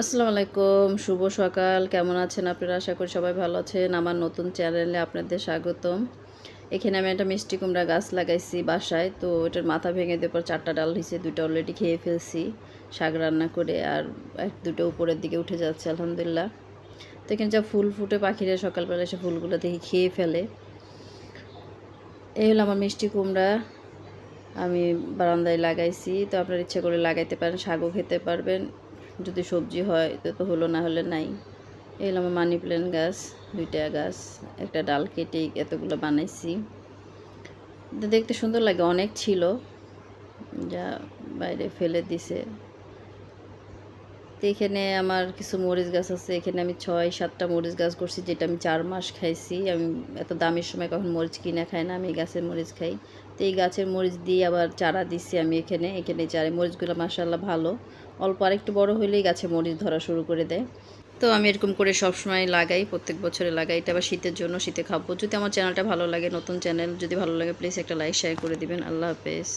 আসসালামু আলাইকুম, শুভ সকাল। কেমন আছেন আপনারা? আশা করি সবাই ভালো আছেন। আমার নতুন চ্যানেলে আপনাদের স্বাগতম। এখানে আমি একটা মিষ্টি কুমড়া গাছ লাগাইছি বাসায়। তো ওটার মাথা ভেঙে দেওয়ার পর চারটা ডাল হয়েছে দুটো অলরেডি খেয়ে ফেলছি। শাক রান্না করে আর এক দুটো উপরের দিকে উঠে যাচ্ছে, আলহামদুলিল্লাহ। তো এখানে যা ফুল ফুটে, পাখিরা সকালবেলা এসে ফুলগুলো দেখি খেয়ে ফেলে। এই হলো আমার মিষ্টি কুমড়া। আমি বারান্দায় লাগাইছি। তো আপনার ইচ্ছে করে লাগাইতে পারেন, শাকও খেতে পারবেন। যদি সবজি হয়, তো তো হলো না হলে নাই। এই হলো আমার মানি প্ল্যান্ট গাছ, দুইটা গাছ, একটা ডাল কেটে এতগুলো বানাইছি। দেখতে সুন্দর লাগে, অনেক ছিল। যা বাইরে ফেলে দিছে। তো এখানে আমার কিছু মরিচ গাছ আছে, এখানে আমি ছয়, সাতটা মরিচ গাছ করছি, যেটা আমি চার মাস খাইছি। আমি এত দামের সময় কখন মরিচ কিনে খাই না, আমি এই গাছের মরিচ খাই। তো এই গাছের মরিচ দিয়ে আবার চারা দিচ্ছি আমি এখানে এখানে চারা মরিচগুলো মাসাল্লাহ ভালো। অল্প আরেকটু বড় হলেই গাছে মরিচ ধরা শুরু করে দেয়। তো আমি এরকম করে সবসময় লাগাই, প্রত্যেক বছরে লাগাই, এটা আবার শীতের জন্য, শীতে খাব। যদি আমার চ্যানেলটা ভালো লাগে, নতুন চ্যানেল যদি ভালো লাগে প্লিজ একটা লাইক শেয়ার করে দিবেন। আল্লাহ হাফেজ।